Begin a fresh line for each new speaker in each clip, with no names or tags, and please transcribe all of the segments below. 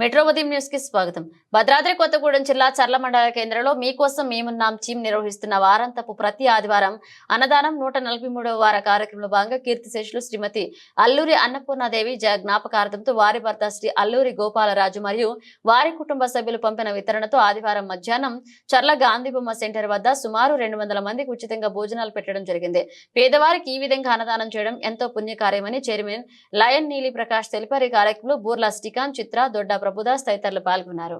Metro ఉదయం న్యూస్కి స్వాగతం. భద్రాద్రి కొత్తగూడెం జిల్లా చర్ల మండల కేంద్రంలో మీకోసం మేమున్నాం. చీమ్ నిర్వహిస్తున్న వారాంతపు ప్రతి ఆదివారం అన్నదానం నూట నలభై మూడవ వార కార్యక్రమంలో భాగంగా కీర్తిశేషులు శ్రీమతి అల్లూరి అన్నపూర్ణాదేవి జ జ్ఞాపకార్థంతో వారి భర్త శ్రీ అల్లూరి గోపాలరాజు మరియు వారి కుటుంబ సభ్యులు పంపిన వితరణతో ఆదివారం మధ్యాహ్నం చర్ల గాంధీ బొమ్మ సెంటర్ వద్ద సుమారు రెండు వందల మందికి ఉచితంగా భోజనాలు పెట్టడం జరిగింది. పేదవారికి ఈ విధంగా అన్నదానం చేయడం ఎంతో పుణ్యకార్యమని చైర్మన్ లయన్ నీలి ప్రకాష్ తెలిపారు. ఈ కార్యక్రమంలో బూర్లా శ్రీకాంత్ చిత్ర దొడ్డ ప్రభుదాస్ తదితరులు పాల్గొన్నారు.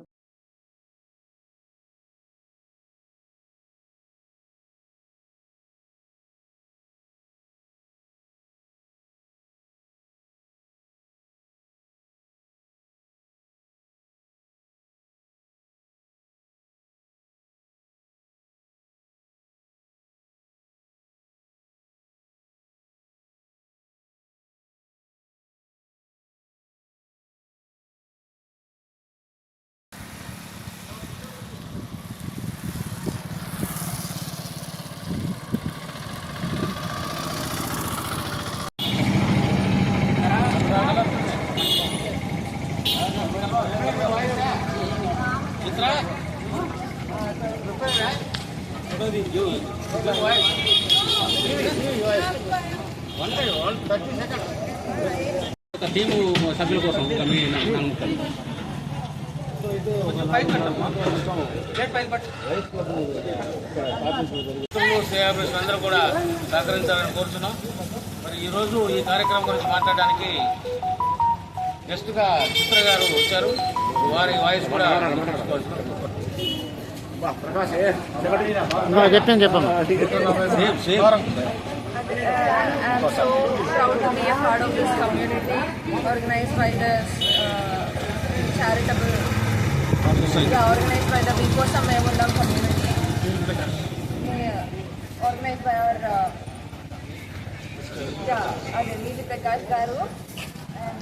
ఒక టీము సభ్యుల కోసం ఒక మీ నాలుగు అందరూ కూడా సహకరించాలని కోరుతున్నాం మరి ఈరోజు ఈ కార్యక్రమం గురించి మాట్లాడడానికి గెస్ట్గా చిత్ర గారు వచ్చారు వారి వాయిస్ కూడా
చెప్పండి చెప్పండి
same same
I'm so proud to be a part of this community organized by this uh, charitable, yeah, organized by the Vikosam Memundam community. Yeah, organized by our, uh, yeah, Ajay Prakash Garu. And